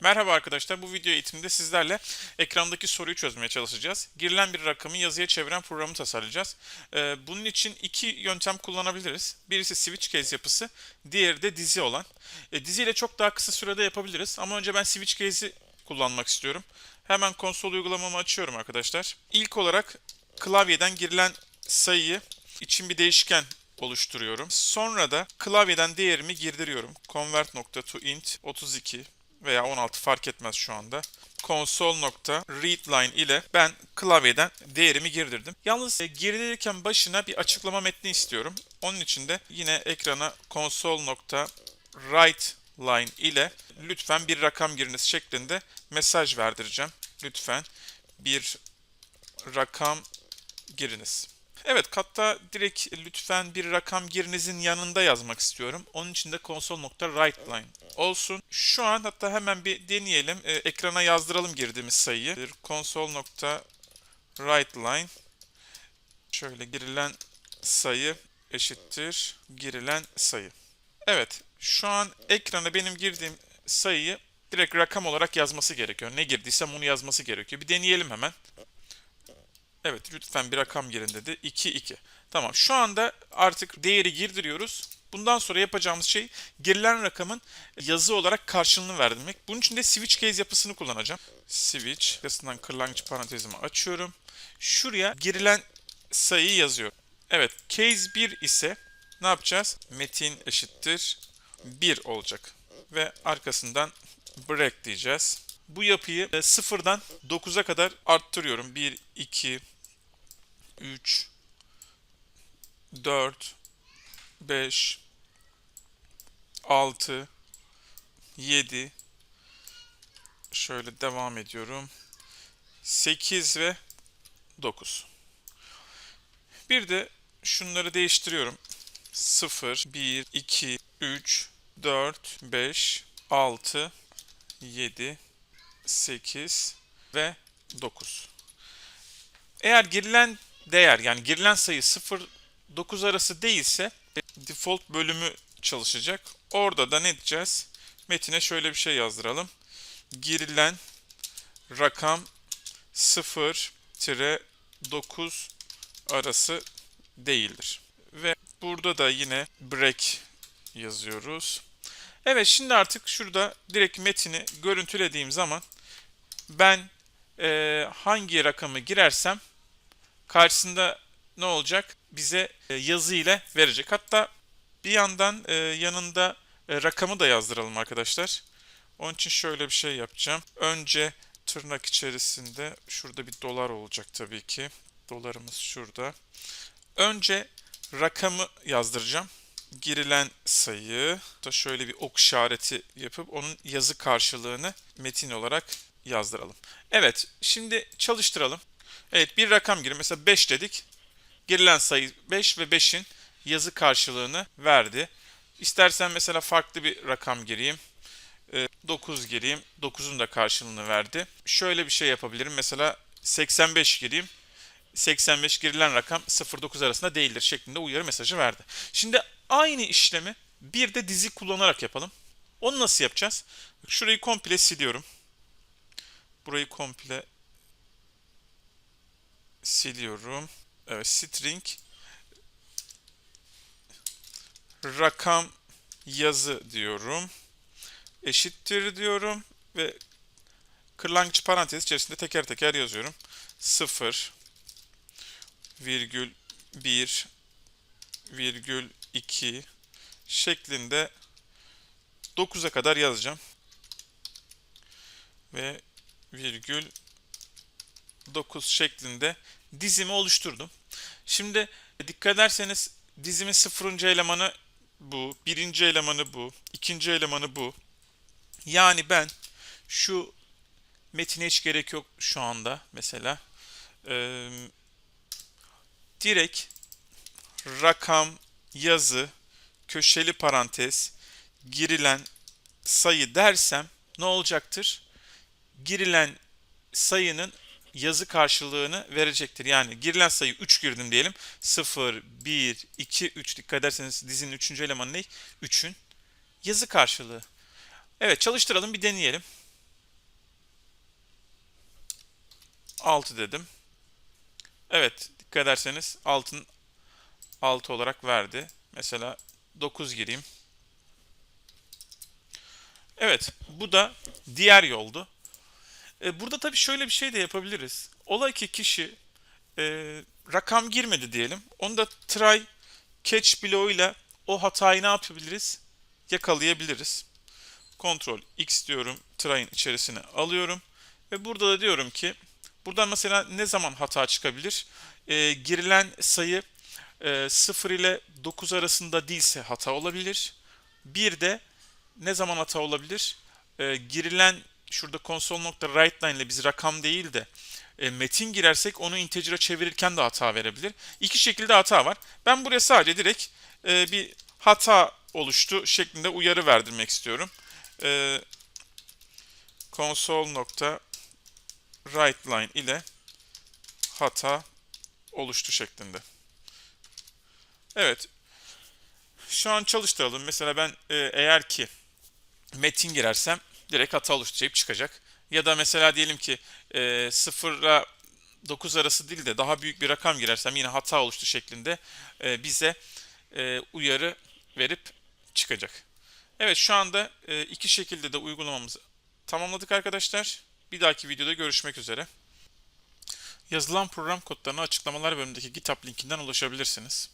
Merhaba arkadaşlar, bu video eğitiminde sizlerle ekrandaki soruyu çözmeye çalışacağız. Girilen bir rakamı yazıya çeviren programı tasarlayacağız. Ee, bunun için iki yöntem kullanabiliriz. Birisi switch case yapısı, diğeri de dizi olan. E, diziyle çok daha kısa sürede yapabiliriz ama önce ben switch case'i kullanmak istiyorum. Hemen konsol uygulamamı açıyorum arkadaşlar. İlk olarak klavyeden girilen sayıyı için bir değişken oluşturuyorum. Sonra da klavyeden değerimi girdiriyorum. Convert.toInt 32 veya 16 fark etmez şu anda. console.readline ile ben klavyeden değerimi girdirdim. Yalnız e, girdirirken başına bir açıklama metni istiyorum. Onun için de yine ekrana console.writeline ile lütfen bir rakam giriniz şeklinde mesaj verdireceğim. Lütfen bir rakam giriniz. Evet, hatta direkt lütfen bir rakam girinizin yanında yazmak istiyorum. Onun için de console.writeline olsun. Şu an hatta hemen bir deneyelim. Ee, ekrana yazdıralım girdiğimiz sayıyı. Console.writeline şöyle girilen sayı eşittir girilen sayı. Evet, şu an ekrana benim girdiğim sayıyı direkt rakam olarak yazması gerekiyor. Ne girdiysem onu yazması gerekiyor. Bir deneyelim hemen. Evet lütfen bir rakam girin dedi. 2, 2. Tamam şu anda artık değeri girdiriyoruz. Bundan sonra yapacağımız şey girilen rakamın yazı olarak karşılığını verdirmek. Bunun için de switch case yapısını kullanacağım. Switch, arkasından kırlangıç parantezimi açıyorum. Şuraya girilen sayıyı yazıyorum. Evet case 1 ise ne yapacağız? Metin eşittir 1 olacak. Ve arkasından break diyeceğiz. Bu yapıyı e, sıfırdan 9'a kadar arttırıyorum. 1, 2, 3, 4, 5, 6, 7, şöyle devam ediyorum. 8 ve 9. Bir de şunları değiştiriyorum. 0, 1, 2, 3, 4, 5, 6, 7, 8 ve 9. Eğer girilen değer yani girilen sayı 0 9 arası değilse default bölümü çalışacak. Orada da ne diyeceğiz? Metine şöyle bir şey yazdıralım. Girilen rakam 0-9 arası değildir. Ve burada da yine break yazıyoruz. Evet şimdi artık şurada direkt metini görüntülediğim zaman ben e, hangi rakamı girersem karşısında ne olacak? Bize e, yazı ile verecek. Hatta bir yandan e, yanında e, rakamı da yazdıralım arkadaşlar. Onun için şöyle bir şey yapacağım. Önce tırnak içerisinde şurada bir dolar olacak tabii ki. Dolarımız şurada. Önce rakamı yazdıracağım. Girilen sayı da şöyle bir ok işareti yapıp onun yazı karşılığını metin olarak yazdıralım. Evet, şimdi çalıştıralım. Evet, bir rakam girin. Mesela 5 dedik. Girilen sayı 5 ve 5'in yazı karşılığını verdi. İstersen mesela farklı bir rakam gireyim. 9 gireyim. 9'un da karşılığını verdi. Şöyle bir şey yapabilirim. Mesela 85 gireyim. 85 girilen rakam 0-9 arasında değildir şeklinde uyarı mesajı verdi. Şimdi aynı işlemi bir de dizi kullanarak yapalım. Onu nasıl yapacağız? Şurayı komple siliyorum. Burayı komple siliyorum. Evet, string rakam yazı diyorum. Eşittir diyorum ve kırlangıç parantez içerisinde teker teker yazıyorum. 0 virgül 1 virgül 2 şeklinde 9'a kadar yazacağım. Ve virgül 9 şeklinde dizimi oluşturdum. Şimdi dikkat ederseniz dizimin sıfırıncı elemanı bu, birinci elemanı bu, ikinci elemanı bu. Yani ben şu metine hiç gerek yok şu anda mesela. Ee, direkt rakam, yazı, köşeli parantez, girilen sayı dersem ne olacaktır? Girilen sayının yazı karşılığını verecektir. Yani girilen sayı 3 girdim diyelim. 0, 1, 2, 3 dikkat ederseniz dizinin 3. elemanı ne? 3'ün yazı karşılığı. Evet çalıştıralım bir deneyelim. 6 dedim. Evet dikkat ederseniz altın 6 olarak verdi. Mesela 9 gireyim. Evet bu da diğer yoldu. E, burada tabii şöyle bir şey de yapabiliriz. Ola ki kişi e, rakam girmedi diyelim. Onu da try catch bloğuyla o hatayı ne yapabiliriz? Yakalayabiliriz. Ctrl X diyorum. Try'ın içerisine alıyorum. Ve burada da diyorum ki buradan mesela ne zaman hata çıkabilir? E, girilen sayı 0 ile 9 arasında değilse hata olabilir. Bir de ne zaman hata olabilir? E, girilen şurada console.writeLine ile biz rakam değil de e, metin girersek onu integer'a çevirirken de hata verebilir. İki şekilde hata var. Ben buraya sadece direkt e, bir hata oluştu şeklinde uyarı verdirmek istiyorum. E, console.writeLine ile hata oluştu şeklinde. Evet. Şu an çalıştıralım. Mesela ben e, eğer ki metin girersem direkt hata oluşturacak çıkacak. Ya da mesela diyelim ki e, 0 ile 9 arası değil de daha büyük bir rakam girersem yine hata oluştu şeklinde e, bize e, uyarı verip çıkacak. Evet şu anda e, iki şekilde de uygulamamızı tamamladık arkadaşlar. Bir dahaki videoda görüşmek üzere. Yazılan program kodlarına açıklamalar bölümündeki GitHub linkinden ulaşabilirsiniz.